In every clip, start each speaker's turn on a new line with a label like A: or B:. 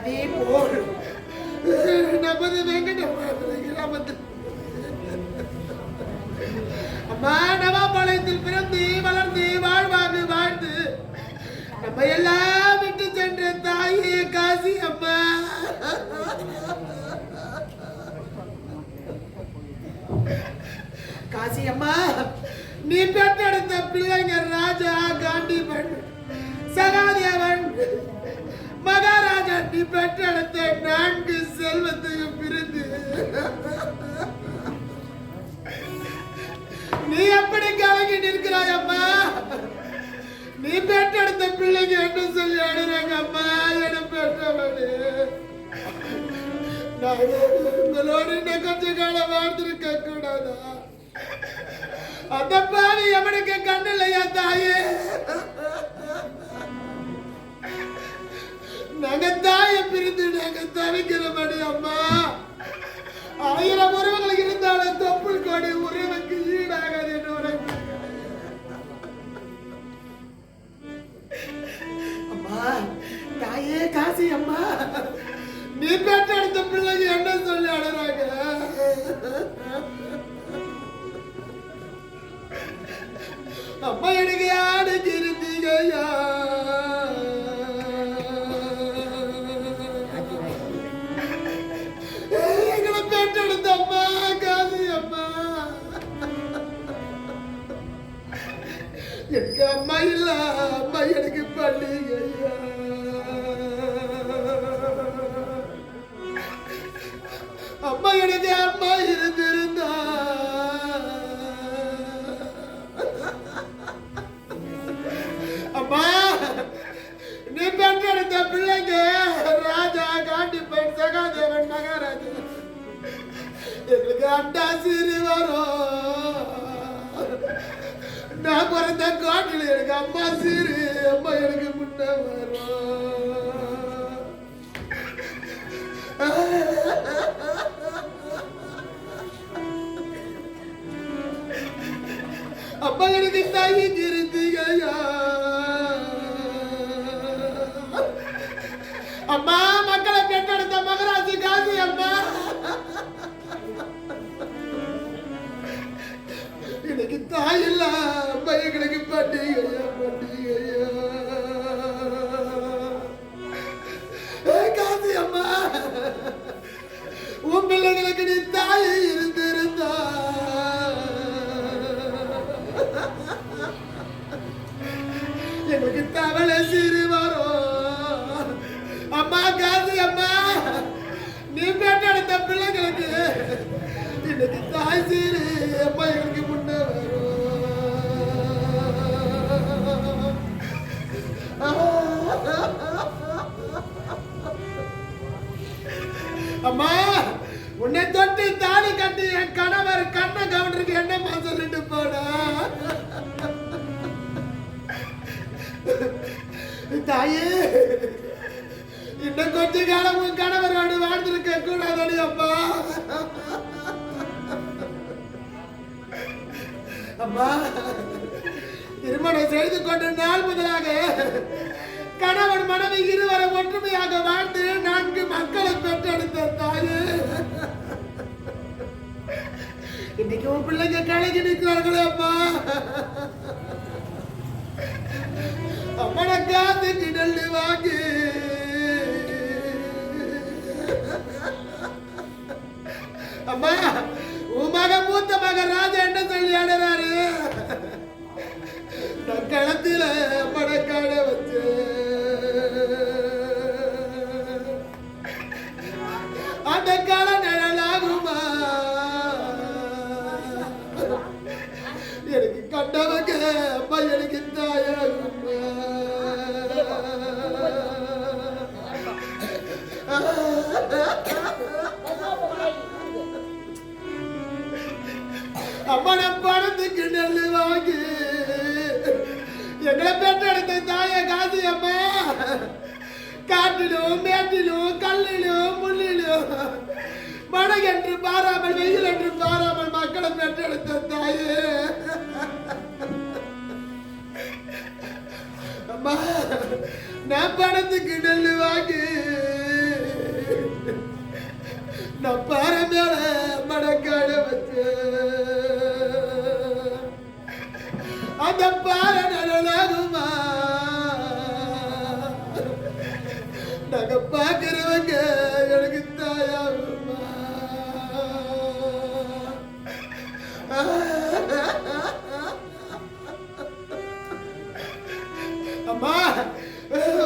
A: அதே போல் நமது வெங்கடபுரத்தில் கிராமத்தில் அம்மா நவாபாளையத்தில் பிறந்து வளர்ந்து வாழ்வாங்க வாழ்ந்து நம்ம எல்லாம் விட்டு சென்ற தாயே காசி அம்மா. காசி அம்மா நீ பெற்றெடுத்த பிள்ளைங்க ராஜா காண்டிபன் சகாதேவன். மகாராஜா நீ பெற்றெடுத்த நான்கு செல்வத்தையும் பிரிந்து. நீ எப்படி கலங்கி நிற்கிறாய் அம்மா? நீ பெற்றெடுத்த பிள்ளைங்க என்ன சொல்லி அழுறாங்க அம்மா? என பெற்றவனு நான் உங்களோடு இன்னும் கொஞ்ச காலம் வாழ்ந்திருக்க கூடாதா? அந்த தவிக்கிறபடி அம்மா ஆயிரம் உறவுகள் இருந்தாலும் தொப்புள் கொடி உறவுக்கு ஈடாகாது என்று உனக்கு அம்மா தாயே காசி அம்மா. நீ பெற்ற எடுத்த பிள்ளைங்க என்ன சொல்லி அழுறாங்க? அம்மா நான் காட்டில் எனக்கு அம்மா சீரு அம்மா எனக்கு முன்ன அப்பா எனக்கு தாயி இருந்தீங்கய்யா அம்மா மக்களை பெற்றெடுத்த மகராஜி காந்தி அம்மா. எனக்கு தாய் இல்லை. அம்மா எங்களுக்கு பண்டிகையா பண்டிகையா ஏய் காசி அம்மா உன் பிள்ளைகளுக்கு நீ தாய் இருந்திருந்தா. எங்களுக்கு தவளை சிறு தாயே இன்னும் கொஞ்ச காலம் உன் கணவரோடு வாழ்ந்திருக்க கூடாதடி அம்மா அம்மா திருமணம் செய்து கொண்ட நாள் முதலாக கணவன் மனைவி இருவரை ஒற்றுமையாக வாழ்ந்து நான்கு மக்களை பெற்றெடுத்த தாயே. இன்னைக்கு உன் பிள்ளைங்க கலகி நிற்கிறார்களே அப்பா. அம்மனை காத்து கிடல்லு வாக்கு. அம்மா உன் மக மூத்த மக ராஜா என்ன சொல்லி அடறாரு நான் களத்தில படக்காட வச்சு காட்டிலும் மேட்டிலும் கல்லிலும் முள்ளிலும். மழை என்று பாராமல் வெயில் என்று பாராமல் மக்களை பெற்றெடுத்த தாயே. அம்மா நான் பணத்துக்கு நெல் வாங்கி. நான் பாறை மேல மடக்காட வச்சு. அந்த பாறை நிழலாகுமா? நாங்க பாக்குறவங்க எனக்கு தாயாகுமா அம்மா.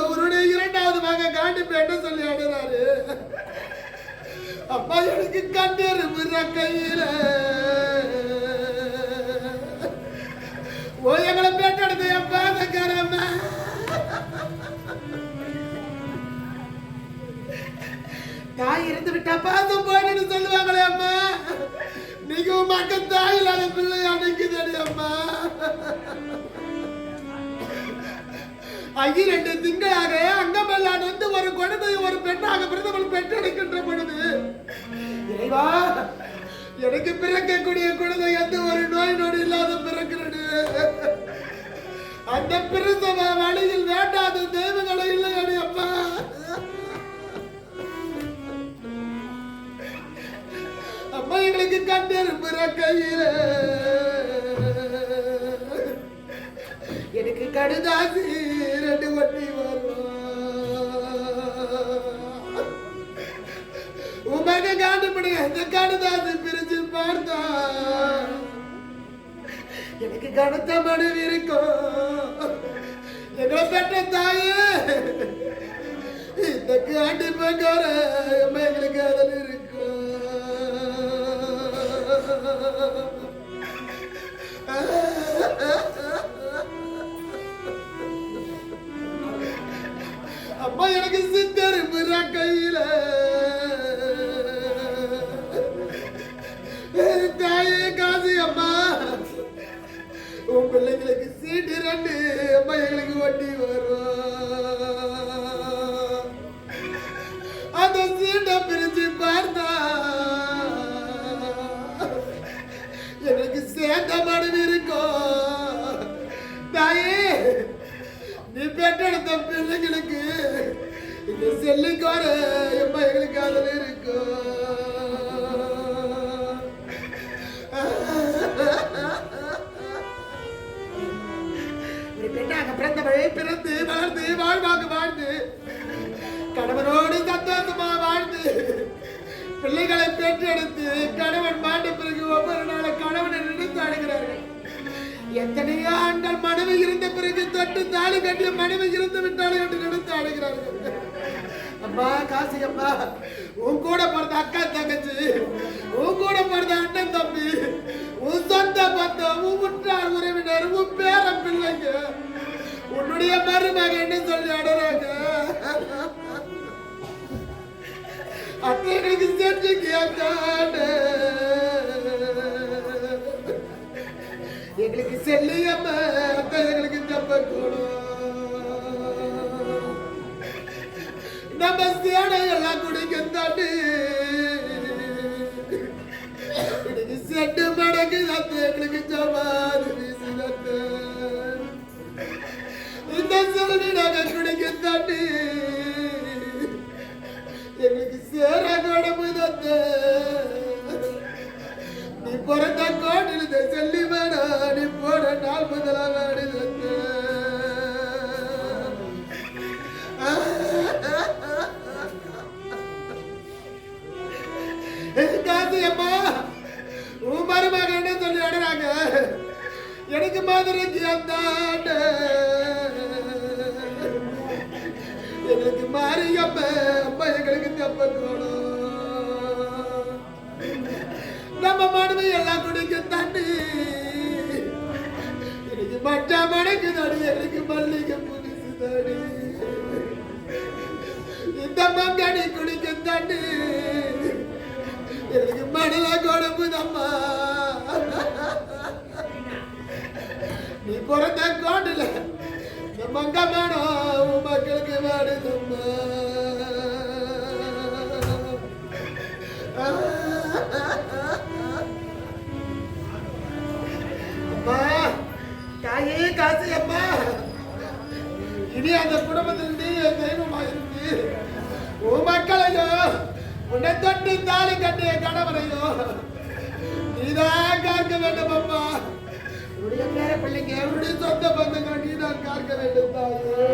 A: உன்னுடைய இரண்டாவது மக காண்டி பேட்ட சொல்லி அடுறாரு அப்பா எனக்கு கண்டிருப்புற கையில. தாய் இருந்து விட்டா போயிடுன்னு சொல்லுவாங்களே அம்மா. நீங்க உன் மக்கள் தாய் இல்லாத பிள்ளை அன்னைக்கு அம்மா. ஐயிரண்டு திங்களாக அங்கமெல்லாம் வந்து ஒரு குழந்தை ஒரு பெண்ணாக பிரதமர் பெற்றெடுக்கின்ற பொழுது இறைவா எனக்கு பிறக்கக்கூடிய குழந்தை எந்த ஒரு நோய் நொடி இல்லாத பிறக்கிறது. அந்த பிரசவ வழியில் வேண்டாத தெய்வங்களை கண்டிருப்புற கையில எனக்கு கடுதாசி ரெண்டு வட்டி வரும் உமக காண்டுபடுங்க இந்த கடுதாசி பிரிச்சு பார்த்தா எனக்கு கனத்த மனைவி இருக்கும். எங்களை பெற்ற தாயே. இந்த காண்டி பங்கார எங்களுக்கு அதில் இருக்கும் அம்மா எனக்கு சித்தர் புறா கையில. தாயே காசு அம்மா. உன் பிள்ளைங்களுக்கு சீட்டு ரெண்டு அம்மா எங்களுக்கு வட்டி வரும் தாலி கட்டிய மனைவி இருந்து விட்டாலும் என்று நினைத்து அடைகிறார்கள். அம்மா காசி அம்மா உன் கூட பிறந்த அக்கா தங்கச்சி உன் கூட பிறந்த அண்ணன் தம்பி உன் சொந்த பந்தம் உன் உற்றார் உறவினர் உன் பேர பிள்ளைங்க உன்னுடைய மருமக என்ன சொல்லி அடறாங்க. அத்தைகளுக்கு எங்களுக்கு செஞ்சு செல்லியம்ம அத்தை தப்ப நம்ம சேனை எல்லாம் குடிக்க தாண்டி எங்களுக்கு மாரியம்ம அம்மா எங்களுக்கு தப்பக்கணும் நம்ம மனுவை எல்லாம் குடிக்க தண்ணி. எனக்கு மட்டா மடக்கு தடி எனக்கு மல்லிகை புதுசு தடி. இந்த மங்கடி குடிக்க தண்ணி. எனக்கு மணல கொடுப்புதம்மா நீ பிறந்த கோட்டில இந்த மங்க மேடம் மக்களுக்கு வாடுதம்மா அம்மா தாயே காசு அம்மா. இனி அந்த குடும்பத்தில் என் தெய்வமா இருக்கு உன் மக்களையோ உன்னை தொட்டு தாலி கட்டிய கணவரையோ நீதான் காக்க வேண்டும் அம்மா. உன்னுடைய பேர பிள்ளைங்க உன்னுடைய சொந்த பந்தங்கள் நீதான் காக்க வேண்டும் தாயே.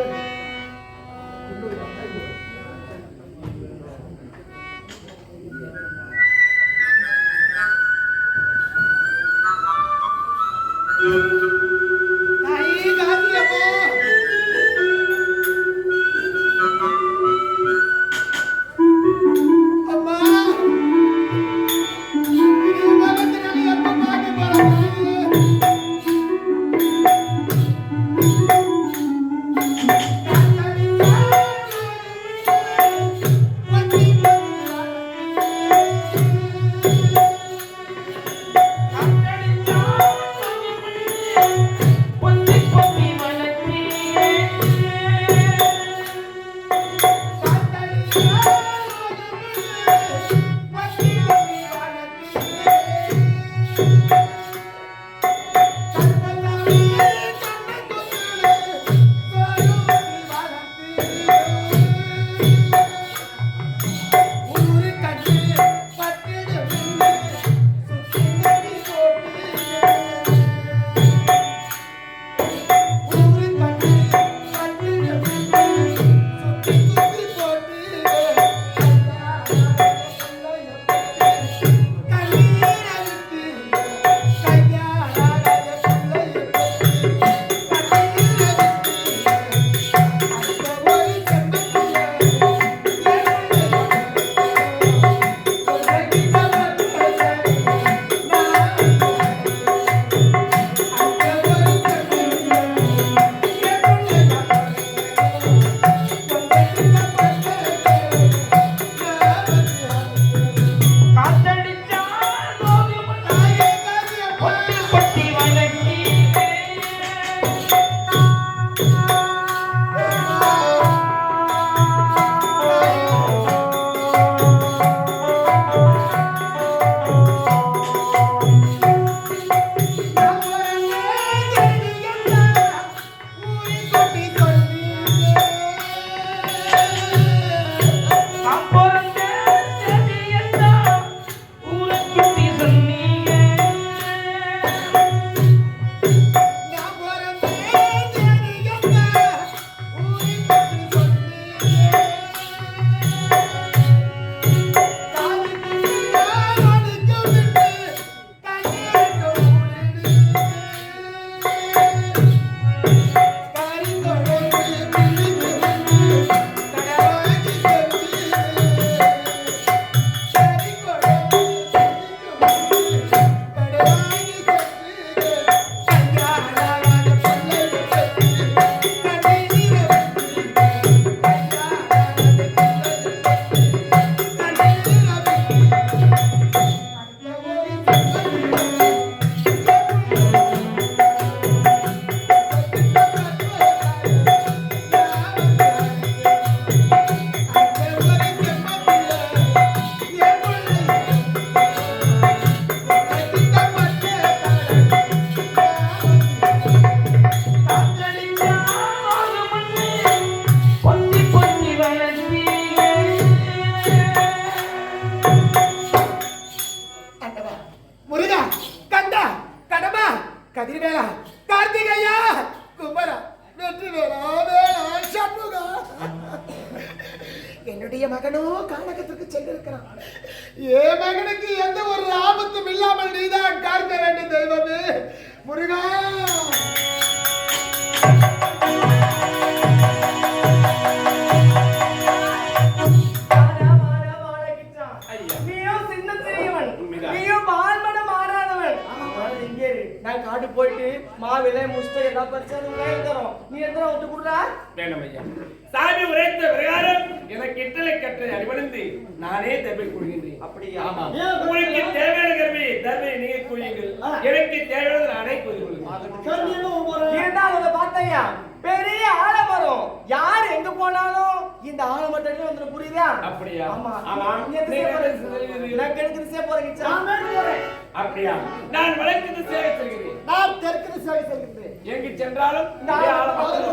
B: நான் காட்டு போயிட்டு மாவிலை முஷ்டை எல்லாம் பறிச்சு அது தரோம் நீ எத்தனை விட்டு கொடுறா?
C: வேண்டாம் ஐயா. சாமி உரைத்த பிரகாரம் எனக்கு இட்டலை கற்றை அடிபணிந்து நானே தர்மை கூறுகின்றேன்.
B: அப்படியா?
C: உங்களுக்கு தேவையான கருவி தர்மை நீங்க கூறுங்கள். எனக்கு தேவையானது நானே
B: இருந்தாலும் அதை பார்த்தையா? பெரிய ஆலமரம். யார் எங்க போனாலும் இந்த ஆலமரத்துல வந்து புரியுதா?
C: அப்படியா?
B: ஆமா.
C: ஆமா.
B: திசை
C: திசை?
B: நான் கிழக்கு திசையா போறேன்.
C: அப்படியா? நான் வழக்கு சேவை செல்கிறேன்
A: நான் தெற்கு திசை செல்கின்றேன்
C: எங்கு சென்றாலும்
B: இந்த ஆலமரத்துல